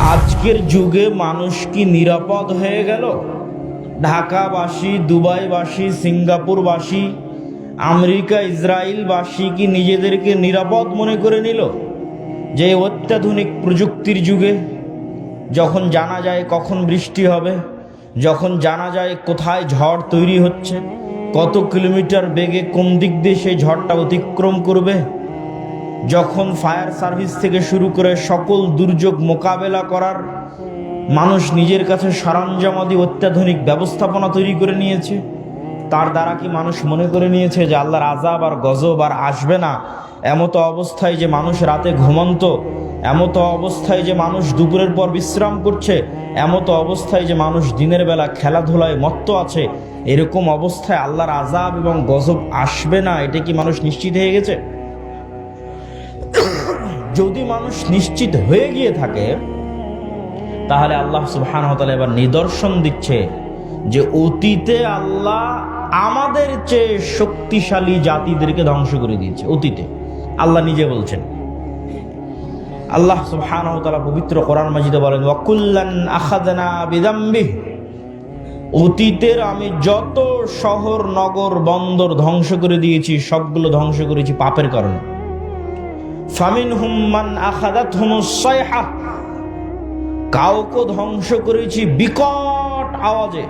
আজকের যুগে মানুষ কি নিরাপদ হয়ে গেল? ঢাকাবাসী, দুবাইবাসী, সিঙ্গাপুরবাসী, আমেরিকা ইসরায়েলবাসী কি নিজেদেরকে নিরাপদ মনে করে নিল? যে অত্যাধুনিক প্রযুক্তির যুগে, যখন জানা যায় কখন বৃষ্টি হবে, যখন জানা যায় কোথায় ঝড় তৈরি হচ্ছে, কত কিলোমিটার বেগে কোন দিক দিয়ে সেই ঝড়টা অতিক্রম করবে যখন ফায়ার সার্ভিস থেকে শুরু করে সকল দুর্যোগ মোকাবেলা করার মানুষ নিজের কাছে সরঞ্জামাদি অত্যাধুনিক ব্যবস্থাপনা তৈরি করে নিয়েছে, তার দ্বারা কি মানুষ মনে করে নিয়েছে যে আল্লাহর আজাব আর গজব আর আসবে না? এমতো অবস্থায় যে মানুষ রাতে ঘুমন্ত, এমতো অবস্থায় যে মানুষ দুপুরের পর বিশ্রাম করছে, এমতো অবস্থায় যে মানুষ দিনের বেলা খেলাধুলায় মত্ত আছে, এরকম অবস্থায় আল্লাহর আজাব এবং গজব আসবে না, এটা কি মানুষ নিশ্চিত হয়ে গেছে? যদি মানুষ নিশ্চিত হয়ে গিয়ে থাকে, তাহলে আল্লাহ সুবহান এবার নিদর্শন দিচ্ছে যে অতীতে আল্লাহ আমাদের চেয়ে শক্তিশালী জাতিদেরকে ধ্বংস করে দিয়েছে, অতীতে। আল্লাহ নিজে বলছেন। আল্লাহ সুবহান পবিত্র কোরআন মাজিদে বলেন ওয়াকুল্লান আখাদানা বিদাম্বি অতীতের আমি যত শহর, নগর, বন্দর ধ্বংস করে দিয়েছি, সবগুলো ধ্বংস করেছি পাপের কারণে। ফামিন হুম্মান আখাদাত হুমসাইহা কাউকে ধ্বংস করেছি বিকট আওয়াজে,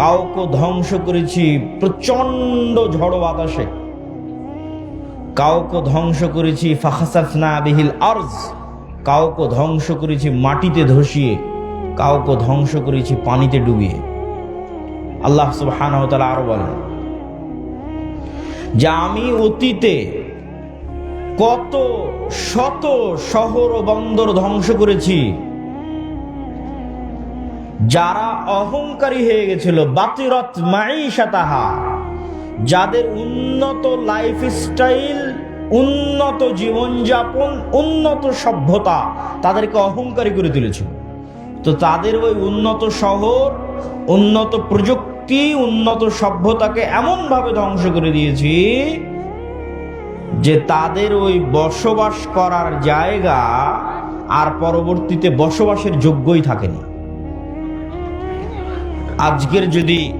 কাউকে ধ্বংস করেছি প্রচণ্ড ঝড় বাতাসে, কাউকে ধ্বংস করেছি ফাখাসাফনা বিহিল আরজ, কাউকে ধ্বংস করেছি মাটিতে ধসিয়ে, কাউকে ধ্বংস করেছি পানিতে ডুবিয়ে। আল্লাহ সুবহানাহু ওয়া আরও বলেন, যে আমি অতীতে কত শত শহর ও বন্দর ধ্বংস করেছি। যারা অহংকারী হয়ে গেছিল, বাতিরত মাইশাতাহা যাদের উন্নত লাইফ স্টাইল উন্নত জীবনযাপন, উন্নত সভ্যতা, তাদেরকে অহংকারী করে তুলেছিল তো তাদের ওই উন্নত শহর, উন্নত প্রযুক্তি, উন্নত সভ্যতাকে এমনভাবে ধ্বংস করে দিয়েছি যে তাদের ওই বসবাস করার জায়গা আর পরবর্তীতে বসবাসের যোগ্যই থাকেনি। আজকের যদি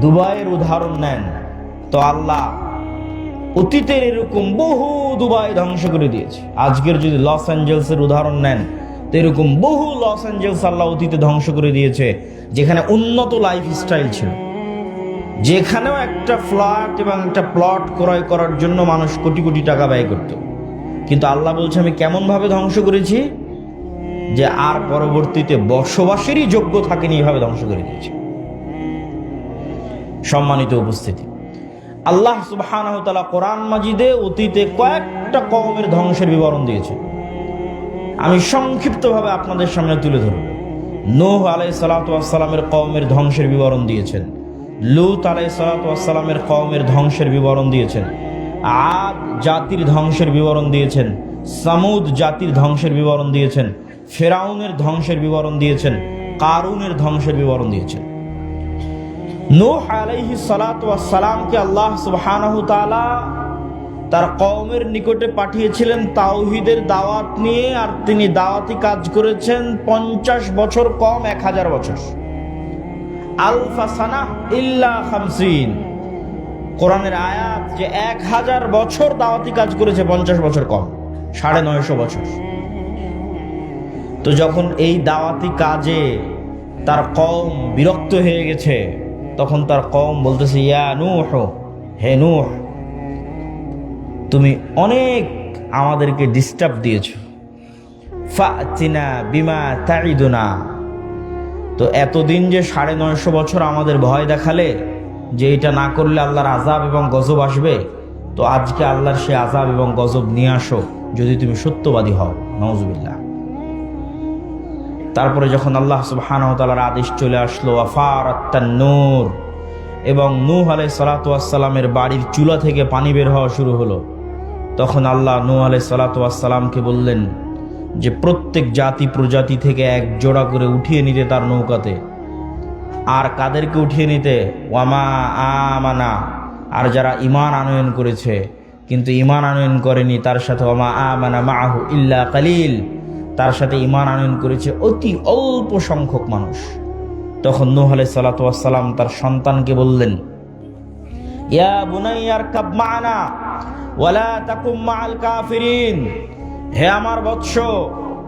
দুবাইয়ের উদাহরণ নেন, তো আল্লাহ অতীতের এরকম বহু দুবাই ধ্বংস করে দিয়েছে। আজকের যদি লস অ্যাঞ্জেলসের উদাহরণ নেন, তো এরকম বহু লস অ্যাঞ্জেলস আল্লাহ অতীতে ধ্বংস করে দিয়েছে, যেখানে উন্নত লাইফ স্টাইল ছিল। যেখানেও একটা ফ্ল্যাট এবং একটা প্লট ক্রয় করার জন্য মানুষ কোটি কোটি টাকা ব্যয় করত। কিন্তু আল্লাহ বলছে, আমি কেমনভাবে ধ্বংস করেছি? যে আর পরবর্তীতে বসবাসেরই যোগ্য থাকেনি, এভাবে ধ্বংস করে দিয়েছে। সম্মানিত উপস্থিতি। আল্লাহ তাআলা কোরআন মাজিদে অতীতে কয়েকটা কওমের ধ্বংসের বিবরণ দিয়েছে আমি সংক্ষিপ্তভাবে আপনাদের সামনে তুলে ধরব। নূহ আলাই সালাতামের কওমের ধ্বংসের বিবরণ দিয়েছেন। লুত আলাই সালাতামের কওমের ধ্বংসের বিবরণ দিয়েছেন। আদ জাতির ধ্বংসের বিবরণ দিয়েছেন। সামুদ জাতির ধ্বংসের বিবরণ দিয়েছেন। ফেরাউনের ধ্বংসের বিবরণ দিয়েছেন। কারুনের ধ্বংসের বিবরণ দিয়েছেন। নূহ আলাইহি সালাতামকে আল্লাহ তাআলা তার কওমের নিকটে পাঠিয়েছিলেন তাওহিদের দাওয়াত নিয়ে, আর তিনি দাওয়াতি কাজ করেছেন পঞ্চাশ বছর কম, এক হাজার বছর। আলফা সানা ইল্লা খামসিন। কোরআনের আয়াত যে এক হাজার বছর দাওয়াতি কাজ করেছে পঞ্চাশ বছর কম, সাড়ে নয়শো বছর। তো যখন এই দাওয়াতি কাজে তার কম বিরক্ত হয়ে গেছে, তখন তার কম বলতেছে, ইয়া নূহ, হে নূহ, তুমি অনেক আমাদেরকে ডিস্টার্ব দিয়েছ। ফাতিনা বিমা তাইদুনা তো এতদিন যে সাড়ে নয়শো বছর আমাদের ভয় দেখালে যে এটা না করলে আল্লাহর আজাব এবং গজব আসবে, তো আজকে আল্লাহর সে আজাব এবং গজব নিয়ে আসো, যদি তুমি সত্যবাদী হও। নওজুবিল্লাহ তারপরে যখন আল্লাহ সুবাহানতালার আদেশ চলে আসলো আফার নূর, এবং নূহ আলাই সালাতামের বাড়ির চুলা থেকে পানি বের হওয়া শুরু হলো, তখন আল্লাহ নূহ আলাই সালাতামকে বললেন যে প্রত্যেক জাতি প্রজাতি থেকে এক জোড়া করে উঠিয়ে নিতে তার নৌকাতে। আর কাদেরকে উঠিয়ে নিতে? ওয়ামা আমানা। আর যারা ইমান আনয়ন করেছে, কিন্তু ইমান আনয়ন করেনি, তার সাথে ওমা আমানা মাহু ইল্লা কালিল। তার সাথে ইমান আনয়ন করেছে অতি অল্প সংখ্যক মানুষ। তখন নূহ সালাতাম তার সন্তানকে বললেন, ইয়া বুনাইয়ার কাব মানা, ওয়ালা তাকুম মাআল কাফিরিন। হে আমার বৎস,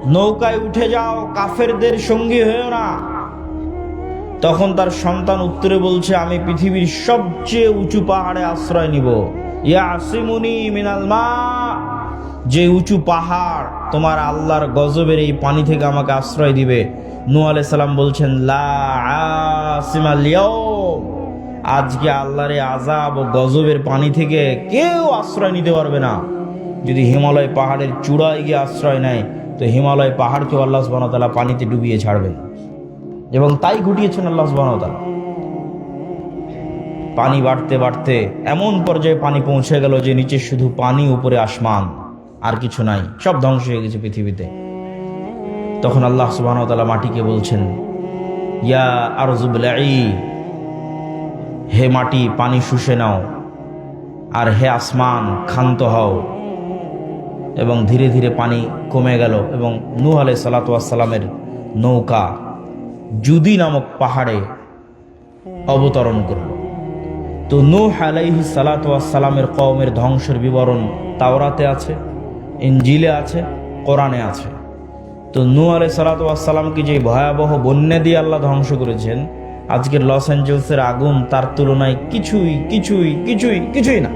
নৌকায় উঠে যাও, কাফেরদের সঙ্গী হয়েও না। তখন তার সন্তান উত্তরে বলছে, আমি পৃথিবীর সবচেয়ে উঁচু পাহাড়ে আশ্রয় নিব। ইয়া মিনাল মা। যে উঁচু পাহাড় তোমার আল্লাহর গজবের এই পানি থেকে আমাকে আশ্রয় দিবে। নূ আলাইহিস সালাম বলছেন আজকে আল্লাহর আজাব ও গজবের পানি থেকে কেউ আশ্রয় নিতে পারবে না। যদি হিমালয় পাহাড়ের চূড়ায় গিয়ে আশ্রয় নেয়, তো হিমালয় পাহাড়কেও আল্লাহ ওয়া পানিতে ডুবিয়ে ছাড়বেন এবং তাই ঘটিয়েছেন আল্লাহ তাআলা। পানি বাড়তে বাড়তে এমন পর্যায়ে পানি পৌঁছে গেল যে নিচে শুধু পানি, উপরে আসমান, আর কিছু নাই, সব ধ্বংস হয়ে গেছে পৃথিবীতে। তখন আল্লাহ ওয়া মাটিকে বলছেন, ইয়া আরজুবলাই হে মাটি, পানি শুষে নাও, আর হে আসমান, ক্ষান্ত হও। এবং ধীরে ধীরে পানি কমে গেল এবং নূহ আলাই সালাতামের নৌকা জুদি নামক পাহাড়ে অবতরণ করল। তো নূহ আলাইহি সালাতামের কওমের ধ্বংসের বিবরণ তাওরাতে আছে ইঞ্জিলে আছে, কোরআনে আছে। তো নূ আলাই সালাতামকে যে ভয়াবহ বন্যা দিয়ে আল্লাহ ধ্বংস করেছেন, আজকের লস অ্যাঞ্জেলসের আগুন তার তুলনায় কিছুই কিছুই কিছুই কিছুই না।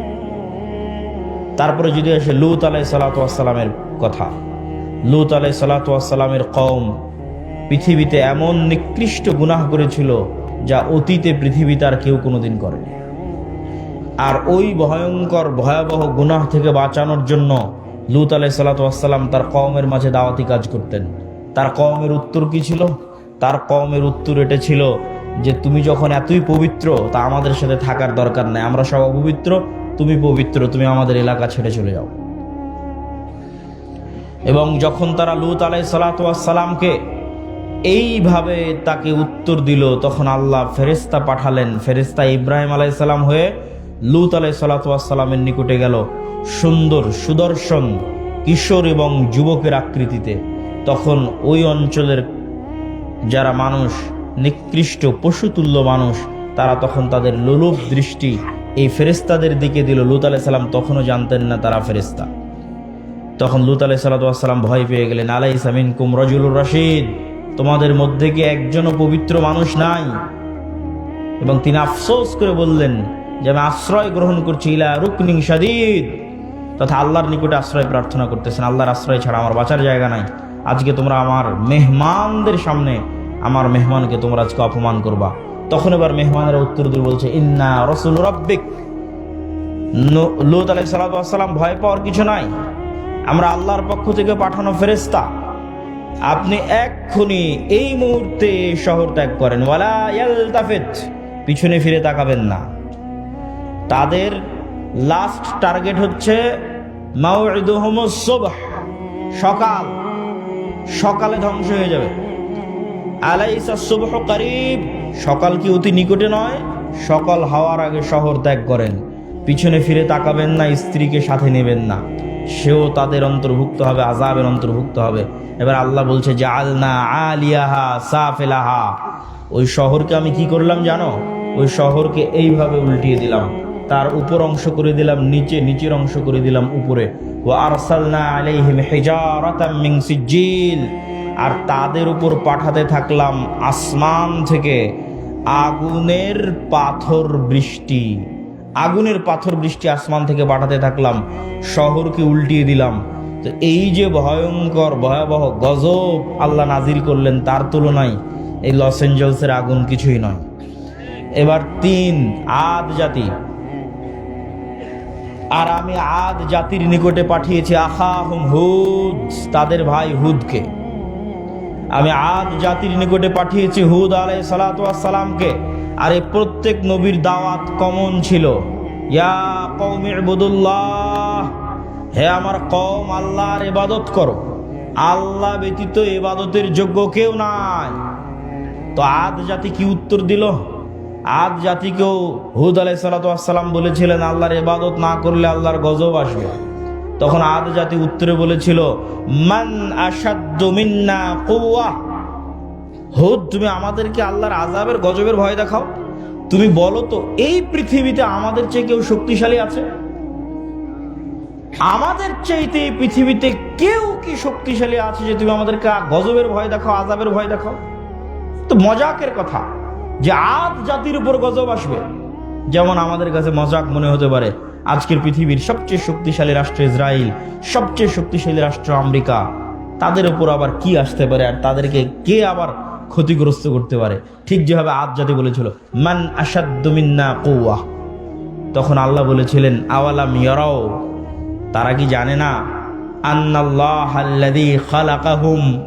তারপরে যদি আসে লুত আলাই সালাতামের কথা, লুত আলাই সালাতামের কম পৃথিবীতে এমন নিকৃষ্ট গুনাহ করেছিল যা অতীতে পৃথিবীতে আর কেউ কোনোদিন করেনি। আর ওই ভয়ঙ্কর, ভয়াবহ গুনাহ থেকে বাঁচানোর জন্য লুত আলাই সালাতাম তার কওমের মাঝে দাওয়াতি কাজ করতেন। তার কওমের উত্তর কি ছিল? তার কওমের উত্তর এটা ছিল যে, তুমি যখন এতই পবিত্র, তা আমাদের সাথে থাকার দরকার নেই। আমরা সব অপবিত্র তুমি পবিত্র, তুমি আমাদের এলাকা ছেড়ে চলে যাও। এবং যখন তারা লুত আলাই সালাতামকে এইভাবে তাকে উত্তর দিল, তখন আল্লাহ ফেরেস্তা পাঠালেন। ফেরেস্তা ইব্রাহিম আলাইসাল্লাম হয়ে লুত আলাই সালাতামের নিকটে গেল। সুন্দর সুদর্শন কিশোর এবং যুবকের আকৃতিতে। তখন ওই অঞ্চলের যারা মানুষ, নিকৃষ্ট পশুতুল্য মানুষ, তারা তখন তাদের লোলুপ দৃষ্টি এই ফেরেস্তাদের দিকে দিল লুত আলাই সাল্লাম তখনও জানতেন না তারা ফেরেস্তা তখন লুত আলাই সাল্লাম ভয় পেয়ে গেলেন আলাই সামিন কুম রজুলুর রশিদ, তোমাদের মধ্যে কি একজনও পবিত্র মানুষ নাই? এবং তিনি আফসোস করে বললেন যে আমি আশ্রয় গ্রহণ করছি ইলা রুকনিং সাদিদ তথা আল্লাহর নিকটে আশ্রয় প্রার্থনা করতেছেন। আল্লাহর আশ্রয় ছাড়া আমার বাঁচার জায়গা নাই। আজকে তোমরা আমার মেহমানদের সামনে আমার মেহমানকে তোমরা আজকে অপমান করবা। তখন এবার মেহমানের উত্তর দিয়ে বলছে, ইন্না রসুল রব্বিক। লুত আলাই সালাম ভয় পাওয়ার কিছু নাই। আমরা আল্লাহর পক্ষ থেকে পাঠানো ফেরেস্তা আপনি এক্ষুনি এই মুহূর্তে শহর ত্যাগ করেন। ওয়ালা পিছনে ফিরে তাকাবেন না। তাদের লাস্ট টার্গেট হচ্ছে সকাল। সকালে ধ্বংস হয়ে যাবে। আলাইসা সুবহ করিব। সকাল কি অতি নিকটে নয়? সকাল হওয়ার আগে শহর ত্যাগ করেন। পিছনে ফিরে তাকাবেন না, স্ত্রীকে সাথে নেবেন না। সেও তাদের অন্তর্ভুক্ত হবে আজাবের অন্তর্ভুক্ত হবে। এবার আল্লাহ বলছে যে আলনা আলিয়াহা সাফেলাহা। ওই শহরকে আমি কি করলাম জানো? ওই শহরকে এইভাবে উল্টিয়ে দিলাম। তার উপর অংশ করে দিলাম, নিচে নিচের অংশ করে দিলাম, উপরে। ও আরসালনা আলাইহিম হিজারাতাম মিন সিজ্জিল। আর তাদের উপর পাঠাতে থাকলাম আসমান থেকে আগুনের পাথর বৃষ্টি। আগুনের পাথর বৃষ্টি আসমান থেকে পাঠাতে থাকলাম। শহরকে উল্টিয়ে দিলাম। তো এই যে ভয়ঙ্কর, ভয়াবহ গজব আল্লাহ নাজিল করলেন, তার তুলনায় এই লস এঞ্জেলসের আগুন কিছুই নয়। এবার তিন, আদ জাতি। আর আমি আদ জাতির নিকটে পাঠিয়েছি আহা হুম হুদ, তাদের ভাই হুদকে। আমি আদ জাতির নিকটে পাঠিয়েছি হুদ আলাই সালাতামকে আর এই প্রত্যেক নবীর দাওয়াত কমন ছিল। ইয়া কৌমি বুদুল্লাহ হে আমার কম আল্লাহর ইবাদত করো। আল্লাহ ব্যতীত ইবাদতের যোগ্য কেউ নাই। তো আদ জাতি কি উত্তর দিল? আদ জাতিকেও হুদ আলাই সালাতাম বলেছিলেন, আল্লাহর ইবাদত না করলে আল্লাহর গজব আসবে। তখন আদ জাতি উত্তরে বলেছিল, মান মিন্না কুওয়া। হুদ, তুমি আমাদেরকে আল্লাহর আজাবের গজবের ভয় দেখাও। তুমি বলো তো, এই পৃথিবীতে আমাদের চেয়ে কেউ শক্তিশালী আছে? আমাদের চাইতে এই পৃথিবীতে কেউ কি শক্তিশালী আছে যে তুমি আমাদেরকে গজবের ভয় দেখাও আজাবের ভয় দেখাও? তো মজাকের কথা, যে আদ জাতির উপর গজব আসবে। যেমন আমাদের কাছে মজাক মনে হতে পারে আজকের পৃথিবীর সবচেয়ে শক্তিশালী রাষ্ট্র ইসরায়েল সবচেয়ে শক্তিশালী রাষ্ট্র আমেরিকা। তাদের উপর আবার কি আসতে পারে আর তাদেরকে কে আবার ক্ষতিগ্রস্ত করতে পারে? ঠিক যেভাবে আদ জাতি বলেছিল, মান আসাদ্দুমিন্না কৌয়া তখন আল্লাহ বলেছিলেন, আওয়ালাম ইয়ারাও? তারা কি জানে না? খালাকাহুম।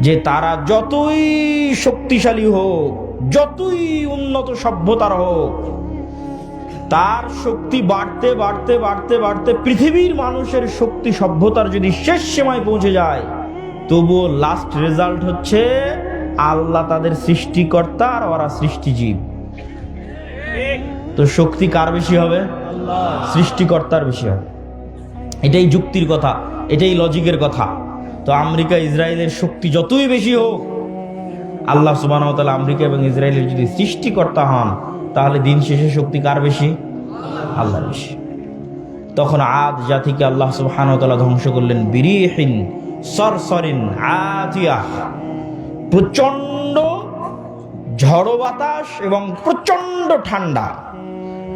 যে তারা যতই শক্তিশালী হোক, যতই উন্নত সভ্যতার হোক তার শক্তি বাড়তে বাড়তে বাড়তে বাড়তে পৃথিবীর মানুষের শক্তি সভ্যতার যদি শেষ সীমায় পৌঁছে যায়, তবুও লাস্ট রেজাল্ট হচ্ছে আল্লাহ তাদের সৃষ্টিকর্তা আর ওরা সৃষ্টিজীব। তো শক্তি কার বেশি হবে? সৃষ্টিকর্তার বেশি হবে। এটাই যুক্তির কথা, এটাই লজিকের কথা। তো আমেরিকা, ইসরায়েলের শক্তি যতই বেশি হোক, আল্লাহ সুবাহ আমেরিকা এবং ইসরায়েলের যদি সৃষ্টিকর্তা হন তাহলে দিন শেষে শক্তি কার বেশি? আল্লাহ বেশি। তখন আদ জাতিকে আল্লাহ সুবহান ধ্বংস করলেন বিরিহীন, সরসরিন আতিয়া প্রচণ্ড ঝড়ো বাতাস এবং প্রচণ্ড ঠান্ডা।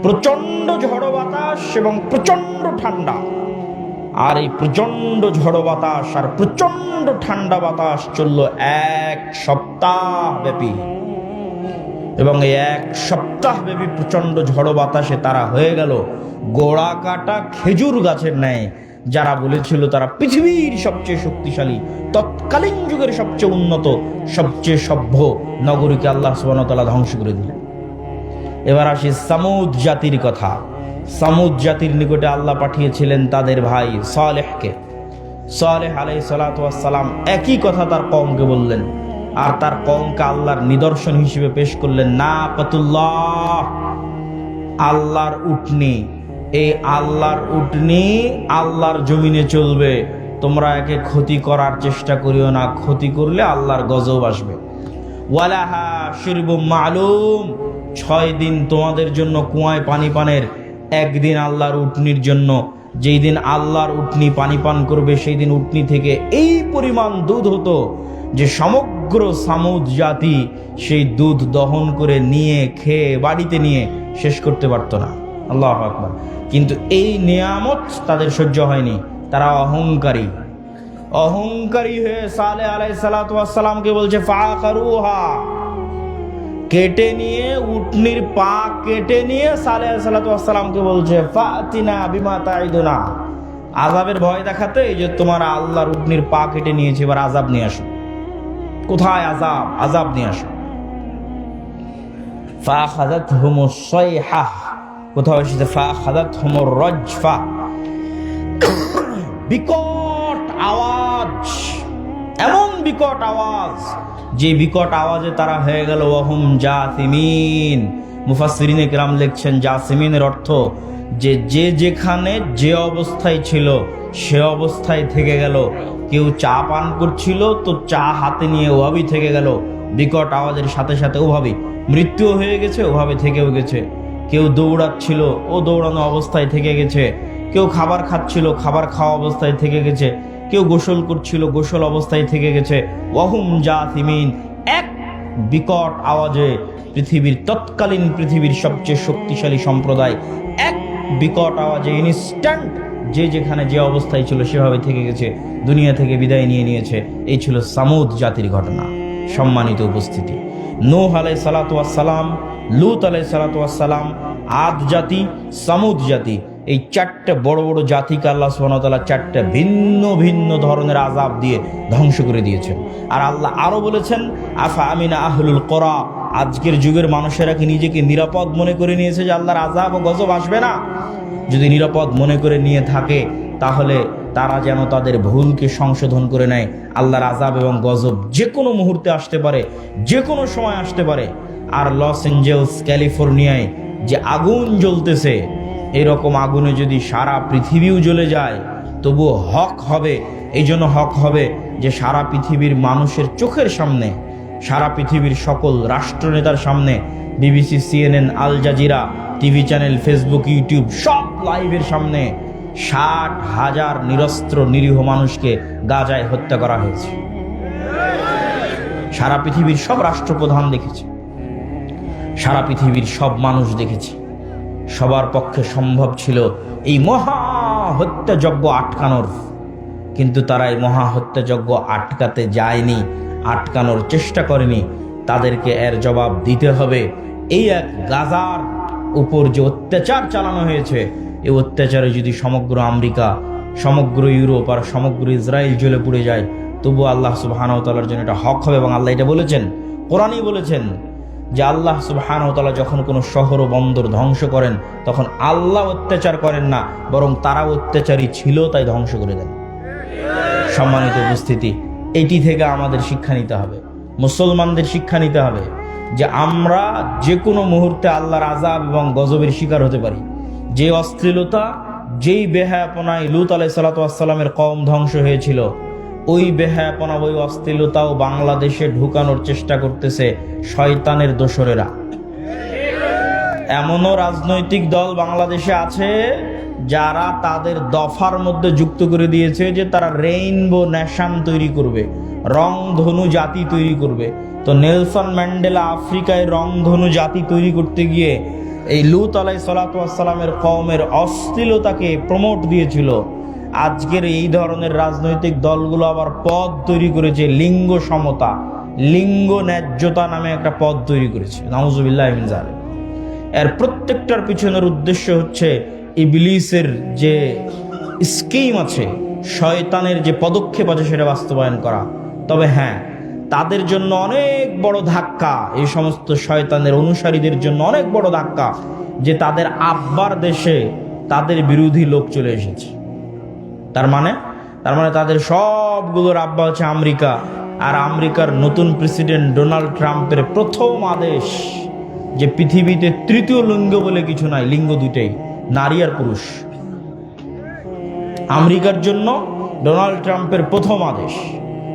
প্রচণ্ড ঝড়ো বাতাস এবং প্রচণ্ড ঠান্ডা। আর এই প্রচণ্ড ঝড়ো বাতাস আর প্রচণ্ড ঠান্ডা বাতাস চলল এক সপ্তাহ ব্যাপী। এবং এক সপ্তাহ ব্যাপী প্রচণ্ড ঝড়ো বাতাসে তারা হয়ে গেল গোড়া কাটা খেজুর গাছের ন্যায়। যারা বলেছিল তারা পৃথিবীর সবচেয়ে শক্তিশালী, তৎকালীন যুগের সবচেয়ে উন্নত, সবচেয়ে সভ্য নগরীকে আল্লাহ সুবাহতাল্লাহ ধ্বংস করে দিলেন। এবার আসি সামুদ জাতির কথা। সামুদ জাতির নিকটে আল্লাহ পাঠিয়েছিলেন তাদের ভাই সালেহকে। সালেহ আলাই সালাম একই কথা তার কমকে বললেন আর তার কমকে আল্লাহর নিদর্শন হিসেবে পেশ করলেন না পাতুল্লাহ আল্লাহর উটনি। এই আল্লাহর উটনি আল্লাহর জমিনে চলবে। তোমরা একে ক্ষতি করার চেষ্টা করিও না। ক্ষতি করলে আল্লাহর গজব আসবে। ওয়ালাহা শিরবুম মালুম। ছয় দিন তোমাদের জন্য কুয়ায় পানি পানের একদিন আল্লাহর উটনির জন্য। যেই দিন আল্লাহর উটনি পানি পান করবে, সেই দিন উটনি থেকে এই পরিমাণ দুধ হতো যে সমগ্র সামুদ জাতি সেই দুধ দহন করে নিয়ে, খেয়ে, বাড়িতে নিয়ে শেষ করতে পারতো না। আল্লাহ আকবার। কিন্তু এই নিয়ামত তাদের সহ্য হয়নি। তারা অহংকারী। অহংকারী হয়ে সালে আলাই সালাতামকে বলছে ফা কারুহা কেটে নিয়ে, উটনির পা কেটে নিয়ে সালে সালাতামকে বলছে, ফাতিনা বিমা তাইদুনা আজাবের ভয় দেখাতে এই যে তোমার আল্লাহর উটনির পা কেটে নিয়েছে, এবার আজাব নিয়ে আসো। কোথায় আজাব আজাব নিয়ে আসো। ফা খাজাত হুমো সয়হা কোথাও এসেছে ফা খাজাত হুমো রজফা বিকট আওয়াজ এমন বিকট আওয়াজ যে বিকট আওয়াজে তারা হয়ে গেল ওহম জাসিমিন মুফাসসিরিনে কেরাম লিখছেন জাসিমিনের অর্থ যে যে যেখানে যে অবস্থায় ছিল সে অবস্থায় থেকে গেল কেউ চা পান করছিল, তো চা হাতে নিয়ে ওভাবেই থেকে গেল। বিকট আওয়াজের সাথে সাথে ওভাবেই। মৃত্যুও হয়ে গেছে, ওভাবে থেকেও গেছে। কেউ দৌড়াচ্ছিল, ও দৌড়ানো অবস্থায় থেকে গেছে। কেউ খাবার খাচ্ছিল, খাবার খাওয়া অবস্থায় থেকে গেছে। কেউ গোসল করছিল, গোসল অবস্থায় থেকে গেছে। ওয়াহুম জাতিমিন, এক বিকট আওয়াজে পৃথিবীর, তৎকালীন পৃথিবীর সবচেয়ে শক্তিশালী সম্প্রদায়, এক বিকট আওয়াজে ইনস্ট্যান্ট যে যেখানে যে অবস্থায় ছিল সেভাবে থেকে গেছে, দুনিয়া থেকে বিদায় নিয়ে নিয়েছে। এই ছিল সামুদ জাতির ঘটনা, সম্মানিত উপস্থিতি। নূহ আলাই সালাতাম লুত আলাই সালাতাম আদ জাতি, সামুদ জাতি, এই চারটে বড় বড় জাতিকে আল্লাহ সুবহানাহু চারটে ভিন্ন ভিন্ন ধরনের আজাব দিয়ে ধ্বংস করে দিয়েছেন। আর আল্লাহ আরও বলেছেন, আফা আমিনা আহলুল করা? আজকের যুগের মানুষেরা কি নিজেকে নিরাপদ মনে করে নিয়েছে যে আল্লাহর আজাব ও গজব আসবে না? যদি নিরাপদ মনে করে নিয়ে থাকে, তাহলে তারা যেন তাদের ভুলকে সংশোধন করে নেয়। আল্লাহর আজাব এবং গজব যে কোনো মুহূর্তে আসতে পারে, যে কোনো সময় আসতে পারে। আর লস এঞ্জেলস, ক্যালিফোর্নিয়ায় যে আগুন জ্বলতেছে, এরকম আগুনে যদি সারা পৃথিবীও জ্বলে যায়, তবুও হক হবে, এই জন্য হক হবে যে সারা পৃথিবীর মানুষের চোখের সামনে, সারা পৃথিবীর সকল রাষ্ট্রনেতার সামনে BBC CNN Al Jazeera, TV channel, Facebook, YouTube, সব লাইভের সামনে ষাট হাজার নিরস্ত্র নিরীহ মানুষকে গাজায় হত্যা করা হয়েছে। সারা পৃথিবীর সব রাষ্ট্রপ্রধান দেখেছে। সারা পৃথিবীর সব মানুষ দেখেছে। সবার পক্ষে সম্ভব ছিল এই মহা হত্যাযজ্ঞ আটকানোর। কিন্তু তারা এই মহা হত্যাযজ্ঞ আটকাতে যায়নি, আটকানোর চেষ্টা করেনি। তাদেরকে এর জবাব দিতে হবে এই এক গাজার উপর যে অত্যাচার চালানো হয়েছে, এই অত্যাচারে যদি সমগ্র আমেরিকা, সমগ্র ইউরোপ আর সমগ্র ইসরায়েল জ্বলে পুড়ে যায় তবু আল্লাহ সুবাহানতালার জন্য এটা হক হবে এবং আল্লাহ এটা বলেছেন। কোরআনই বলেছেন যে আল্লাহ সুবাহানতালা যখন কোনো শহর ও বন্দর ধ্বংস করেন, তখন আল্লাহ অত্যাচার করেন না, বরং তারা অত্যাচারী ছিল, তাই ধ্বংস করে দেন। সম্মানিত উপস্থিতি, এটি থেকে আমাদের শিক্ষা নিতে হবে। মুসলমানদের শিক্ষা নিতে হবে। যে আমরা যে কোনো মুহূর্তে আল্লাহর আজাব এবং গজবের শিকার হতে পারি। যে অশ্লীলতা, যেই বেহায়াপনায় লুত আলাই সালাতামের কম ধ্বংস হয়েছিল, ওই বেহায়াপনা, ওই অশ্লীলতাও বাংলাদেশে ঢুকানোর চেষ্টা করতেছে শয়তানের দোসরেরা। এমনও রাজনৈতিক দল বাংলাদেশে আছে যারা তাদের দফার মধ্যে যুক্ত করে দিয়েছে যে তারা রেইনবো ন্যাশন তৈরি করবে। রংধনু জাতি তৈরি করবে। তো নেলসন ম্যান্ডেলা আফ্রিকায় রংধনু জাতি তৈরি করতে গিয়ে এই লুত আলাই সালাতামের কমের অশ্লীলতাকে প্রমোট দিয়েছিল। আজকের এই ধরনের রাজনৈতিক দলগুলো আবার পদ তৈরি করেছে লিঙ্গ সমতা। লিঙ্গ ন্যায্যতা নামে একটা পদ তৈরি করেছে। নাউজুবিল্লাহ জালেম এর প্রত্যেকটার পিছনের উদ্দেশ্য হচ্ছে ইবলিসের যে স্কিম আছে, শয়তানের যে পদক্ষেপ আছে সেটা বাস্তবায়ন করা। তবে হ্যাঁ তাদের জন্য অনেক বড় ধাক্কা, এই সমস্ত শয়তানের অনুসারীদের জন্য অনেক বড় ধাক্কা, যে তাদের আব্বার দেশে তাদের বিরোধী লোক চলে এসেছে। তার মানে? তার মানে তাদের সবগুলোর আব্বা হচ্ছে আমেরিকা, আর আমেরিকার নতুন প্রেসিডেন্ট ডোনাল্ড ট্রাম্পের প্রথম আদেশ, যে পৃথিবীতে তৃতীয় লিঙ্গ বলে কিছু নাই, লিঙ্গ দুইটাই, নারী আর পুরুষ। আমেরিকার জন্য ডোনাল্ড ট্রাম্পের প্রথম আদেশ।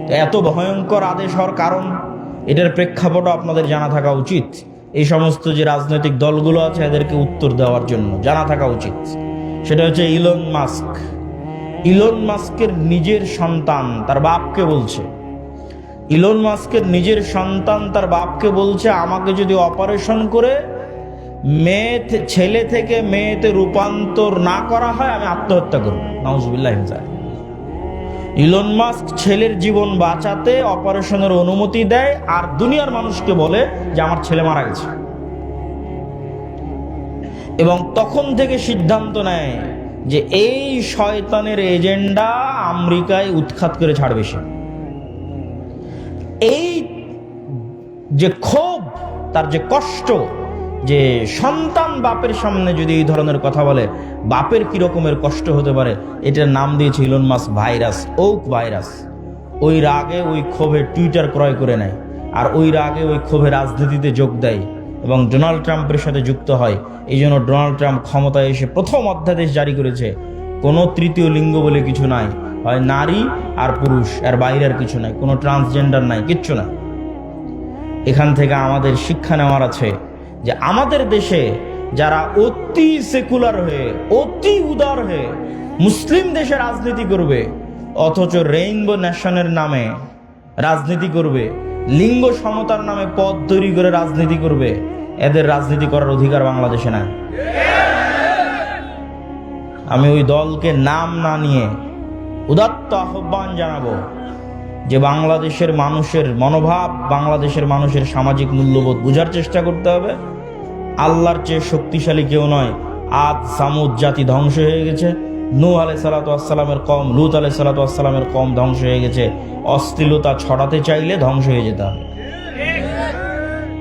তো এত ভয়ঙ্কর আদেশ হওয়ার কারণ, এটার প্রেক্ষাপটও আপনাদের জানা থাকা উচিত। এই সমস্ত যে রাজনৈতিক দলগুলো আছে, এদেরকে উত্তর দেওয়ার জন্য জানা থাকা উচিত। সেটা হচ্ছে ইলন মাস্ক। ইলন মাস্কের নিজের সন্তান তার বাপকে বলছে। ইলন মাস্কের নিজের সন্তান তার বাপকে বলছে, আমাকে যদি অপারেশন করে মেয়ে ছেলে থেকে মেয়েতে রূপান্তর না করা হয়, আমি আত্মহত্যা করব। নাউজুবিল্লাহ ইলন মাস্ক ছেলের জীবন বাঁচাতে অপারেশনের অনুমতি দেয়, আর দুনিয়ার মানুষকে বলে যে আমার ছেলে মারা গেছে। এবং তখন থেকে সিদ্ধান্ত নেয় যে এই শয়তানের এজেন্ডা আমেরিকায় উৎখাত করে ছাড়বে সে। এই যে ক্ষোভ, তার যে কষ্ট যে সন্তান বাপের সামনে যদি এই ধরনের কথা বলে, বাপের কি রকমের কষ্ট হতে পারে? এটার নাম দিয়েছে Elon Musk virus woke virus ওই রাগে ওই ক্ষোভে টুইটার ক্রয় করে নেয় আর ওই রাগে ওই ক্ষোভে রাজনীতিতে যোগ দেয় এবং ডোনাল্ড ট্রাম্পের সাথে যুক্ত হয়। এই জন্য ডোনাল্ড ট্রাম্প ক্ষমতায় এসে প্রথম অধ্যাদেশ জারি করেছে। কোনো তৃতীয় লিঙ্গ বলে কিছু নাই। হয় নারী আর পুরুষ আর বাইরে আর কিছু নাই। কোনো ট্রান্সজেন্ডার নাই, কিচ্ছু নাই। এখান থেকে আমাদের শিক্ষা নেওয়ার আছে। যে আমাদের দেশে যারা অতি সেকুলার হয়ে, অতি উদার হয়ে মুসলিম দেশে রাজনীতি করবে, অথচ রেইনবো ন্যাশনের নামে রাজনীতি করবে, লিঙ্গ সমতার নামে পদ তৈরি করে রাজনীতি করবে, এদের রাজনীতি করার অধিকার বাংলাদেশে না আমি ওই দলকে নাম না নিয়ে উদাত্ত আহ্বান জানাব যে বাংলাদেশের মানুষের মনোভাব, বাংলাদেশের মানুষের সামাজিক মূল্যবোধ বোঝার চেষ্টা করতে হবে। আল্লাহর চেয়ে শক্তিশালী কেউ নয়। আদ, সামুদ জাতি ধ্বংস হয়ে গেছে। নূ আলে সালাতামের কম লুত আলাই সালাতামের কম ধ্বংস হয়ে গেছে। অশ্লীলতা ছড়াতে চাইলে ধ্বংস হয়ে যেতে হবে।